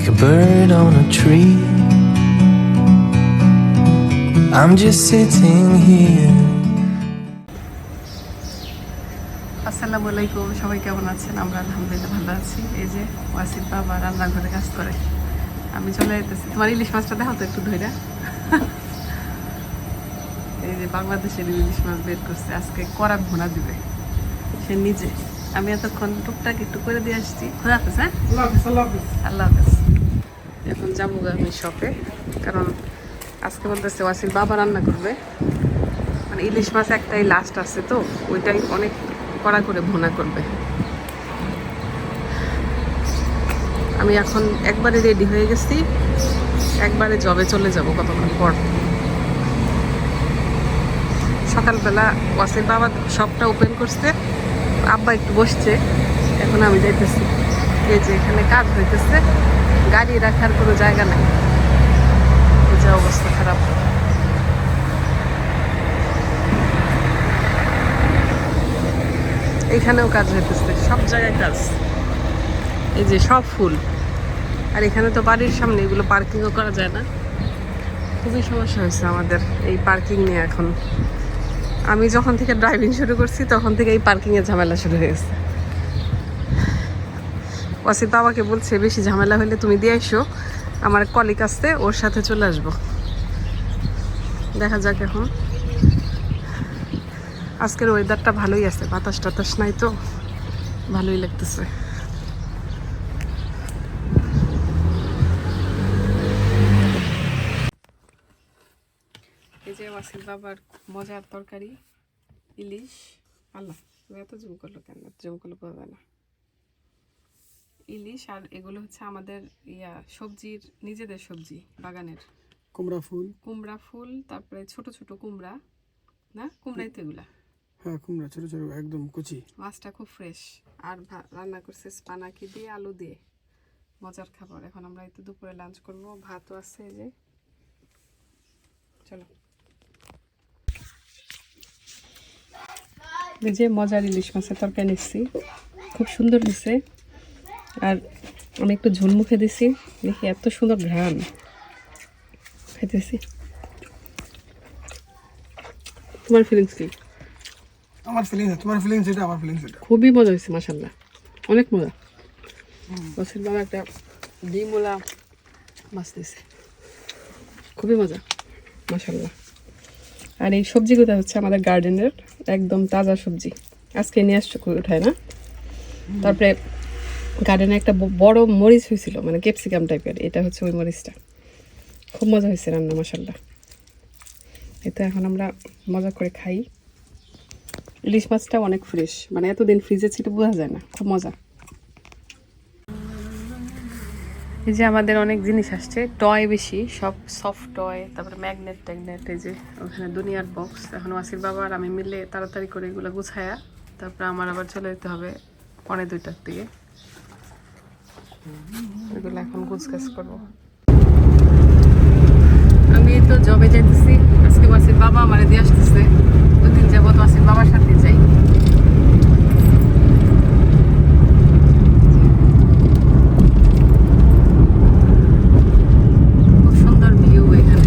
like a bird on a tree. I'm just sitting here. আসসালামু আলাইকুম, সবাই কেমন আছেন? আমরা আলহামদুলিল্লাহ ভালো আছি। এই যে ওয়াসিফ বাবা রান্নাঘরে কাজ করে। আমি চলে যেতেছি তোমার ইলিশ মাছটা দেখাও তো একটু ধইরা। এই যে বাংলাদেশের ইলিশ মাছ বের করছে। আজকে কড়া ভুনা দিবে। সে নিজে। আমি এতক্ষণ টুকটাক একটু করে দিয়ে আসছি। খোদা হাফেজ হ্যাঁ? আল্লাহ হাফেজ এখন যাব আমি শপে কারণ আজকে বলতেছে ওয়াসির বাবা রান্না করবে। মানে ইলিশ মাছ একটাই লাস্ট আছে তো ওইটাই অনেক কড়া করে ভুনা করবে। আমি এখন একবারে রেডি হয়ে গেছি একবারে জবে চলে যাব কতক্ষণ পর। সকালবেলা ওয়াসির বাবা শপটা ওপেন করছে আব্বা একটু বসছে। এখন আমি যাইতেছি। এই যে এখানে কাজ হইতেছে। গাড়ি রাখার কোনো জায়গা নাই। যে অবস্থা খারাপ। এখানেও কাজ হইতেছে। সব জায়গায় কাজ। এই যে সব ফুল। আর এখানে তো বাড়ির সামনে এগুলো পার্কিংও করা যায় না। খুবই সমস্যা হয়েছে আমাদের এই পার্কিং নিয়ে এখন। আমি যখন থেকে ড্রাইভিং শুরু করছি, তখন থেকে এই পার্কিংয়ের ঝামেলা শুরু হয়ে গেছে। ওয়াসির বাবাকে বলছে, বেশি ঝামেলা হলে তুমি দিয়ে এসো আমার কলিক আসতে ওর সাথে চলে আসব। দেখা যাক এখন। আজকের ওয়েদারটা ভালোই আছে বাতাস টাতাস নাই তো। ভালোই লাগতেছে। ওয়াসিল বাবার মজার তরকারি ইলিশ আল্লাহ এত জুম করল কেন? জুম করলে বোঝা যায় না। ইলিশ আর এগুলো হচ্ছে আমাদের ইয়া সবজির নিজেদের সবজি বাগানের। কুমড়া ফুল। কুমড়া ফুল তারপরে ছোট ছোট কুমড়া না? কুমড়াই তো এগুলা। হ্যাঁ কুমড়া ছোট ছোট একদম কুচি। মাছটা খুব ফ্রেশ। আর রান্না করছে স্পানাকি দিয়ে আলু দিয়ে। মজার খাবার। এখন আমরা একটু দুপুরে লাঞ্চ করব। ভাতও আছে এই যে। চলো। যে মজার ইলিশ মাছের তরকারি নিচ্ছি। খুব সুন্দর হয়েছে আর আমি একটু ঝোল মুখে দিছি। দেখি এত সুন্দর ঘ্রাণ। খাইতেছি। তোমার ফিলিংস কি? আমার ফিলিংস তোমার ফিলিংস এটা আমার ফিলিংস এটা। খুবই মজা হয়েছে মাসাল্লাহ অনেক মজা। বসির বাবা একটা ডিমওলা মাছ দিয়েছে খুবই মজা মাসাল্লাহ আর এই সবজিগুলো হচ্ছে আমাদের গার্ডেনের একদম তাজা সবজি। আজকে নিয়ে আসছো উঠায় না? তারপরে গার্ডেনে একটা বড় মরিচ হয়েছিল মানে ক্যাপসিকাম টাইপের এটা হচ্ছে ওই মরিচটা। খুব মজা হয়েছে রান্না মাসাল্লাহ এটা এখন আমরা মজা করে খাই। ইলিশ মাছটা অনেক ফ্রেশ মানে এতদিন ফ্রিজে ছিল, বোঝা যায় না, খুব মজা। এই যে আমাদের অনেক জিনিস আসছে, টয় বেশি, সব সফট টয় তারপরে ম্যাগনেট ট্যাগনেট, এই যে ওখানে দুনিয়ার বক্স এখন ওয়াসির বাবা আর আমি মিলে তাড়াতাড়ি করে এগুলো গুছায়া তারপরে আমার আবার চলে যেতে হবে পনে দুইটার দিকে। এগুলো এখন গুছগাছ করব। আমি তো জবে যাইতেছি, আজকে ওয়াসির বাবা আমারে দিয়ে আসতেছে। দুদিন যাবত ওয়াসির বাবার সাথে যাই খুব সুন্দর ভিউ এখানে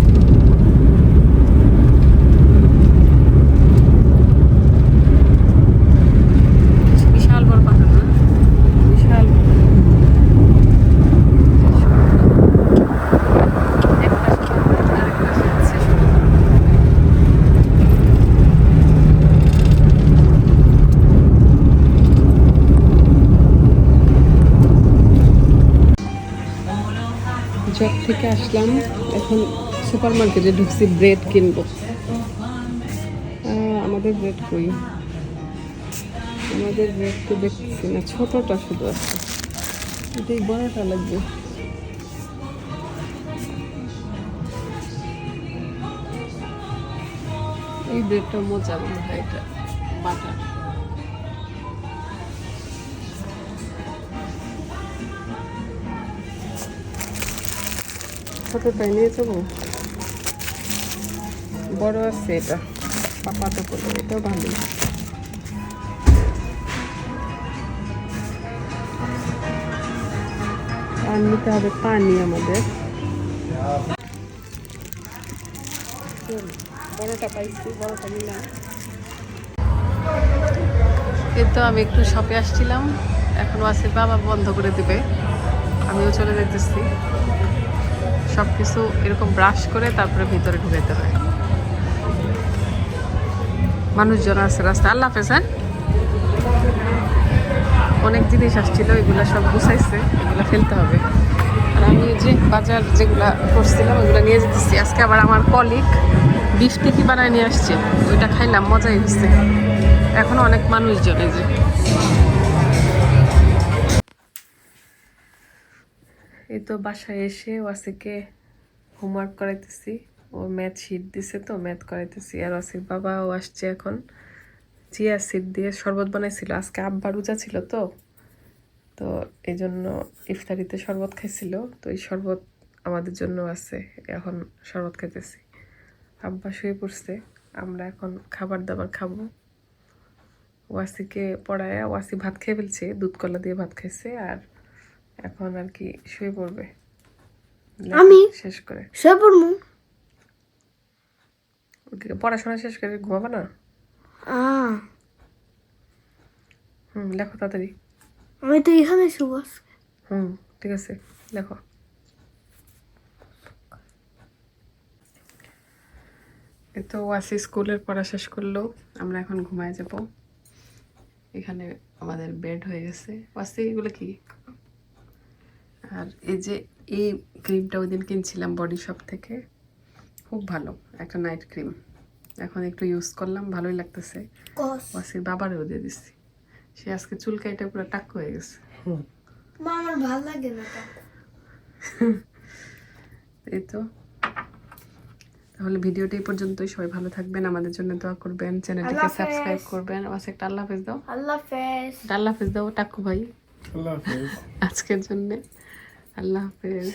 বিশাল বড় পাহাড় না বিশাল বড়। এক পাশে সমুদ্র, আরেক পাশে হচ্ছে সমুদ্র। জব থেকে আসলাম। এখন সুপার মার্কেটে ঢুকছি, ব্রেড কিনবো। আমাদের ব্রেড কই? আমাদের ব্রেড তো দেখতেছি না, ছোটটা শুধু আছে। এটাই বড়টা লাগবে। এই ব্রেডটা মজা মনে হয় এটা, বাটার। ছোটটাই নিয়ে যাব? বড় আছে এটা। পাপাতো করে এটাও ভালো আর নিতে হবে পানি আমাদের। বড়টা পাইছি, বড়টা নিলাম। এই তো আমি একটু শপে আসছিলাম। এখন ওয়াসির বাবা বন্ধ করে দিবে। আমিও চলে যেতেছি সব কিছু এরকম ব্রাশ করে তারপরে ভিতরে ঢুকাইতে হয়। মানুষজন আছে রাস্তা আল্লাহ হাফেজ হ্যাঁ? অনেক জিনিস আসছিল, এগুলো সব গুছাইছে, এগুলো ফেলতে হবে। আর আমি যে বাজার যেগুলা করছিলাম, ওগুলো নিয়ে যেতেছি। আজকে আবার আমার কলিক বিফ টিকি বানায় নিয়ে আসছে। ওইটা খাইলাম, মজাই হচ্ছে এখনও অনেক মানুষজন এই যে। এই তো বাসায় এসে ওয়াসিকে হোমওয়ার্ক করাইতেছি। ও ম্যাথ শিট দিছে তো ম্যাথ করাইতেছি। আর ওয়াসির বাবাও আসছে এখন চিয়া সিড দিয়ে শরবত বানাইছিল। আজকে আব্বা রোজা ছিল তো তো এই জন্য ইফতারিতে শরবত খাইছিল। তো এই শরবত আমাদের জন্য আছে, এখন শরবত খাইতেছি। আব্বা শুয়ে পড়ছে, আমরা এখন খাবার দাবার খাব। ওয়াসিকে পড়ায় ওয়াসি ভাত খেয়ে ফেলছে দুধ কলা দিয়ে ভাত খাইছে, আর এখন আর কি শুয়ে পড়বে। আমি? শেষ করে। শুয়ে পড়ব। ওকে পড়াশোনা শেষ করে ঘুমাবে না? হুম লেখো তাড়াতাড়ি। আমি তো এখানে শুভ হুম ঠিক আছে লেখো। তো ওয়াসি স্কুলের পড়া শেষ করল আমরা এখন ঘুমায় যাব। এখানে আমাদের বেড হয়ে গেছে। ওয়াসি এগুলো কি? আর এই যে এই ক্রিমটা ওই দিন কিনছিলাম বডি শপ থেকে। খুব ভালো একটা নাইট ক্রিম এখন একটু ইউজ করলাম ভালোই লাগতেছে। ওয়াসির বাবারও দিয়ে দিচ্ছি সে আজকে চুলকাইটা পুরো টাক হয়ে গেছে। আমার ভালো লাগে না এই তো। তাহলে ভিডিওটি এই পর্যন্তই। সবাই ভালো থাকবেন আমাদের জন্য দোয়া করবেন চ্যানেলটিকে সাবস্ক্রাইব করবেন। ওয়াসে একটা আল্লাহ হাফেজ দাও। আল্লাহ হাফেজ। আল্লাহ হাফেজ দাও টাক্কু ভাই। আল্লাহ হাফেজ। আজকের জন্য। আল্লাহ হাফেজ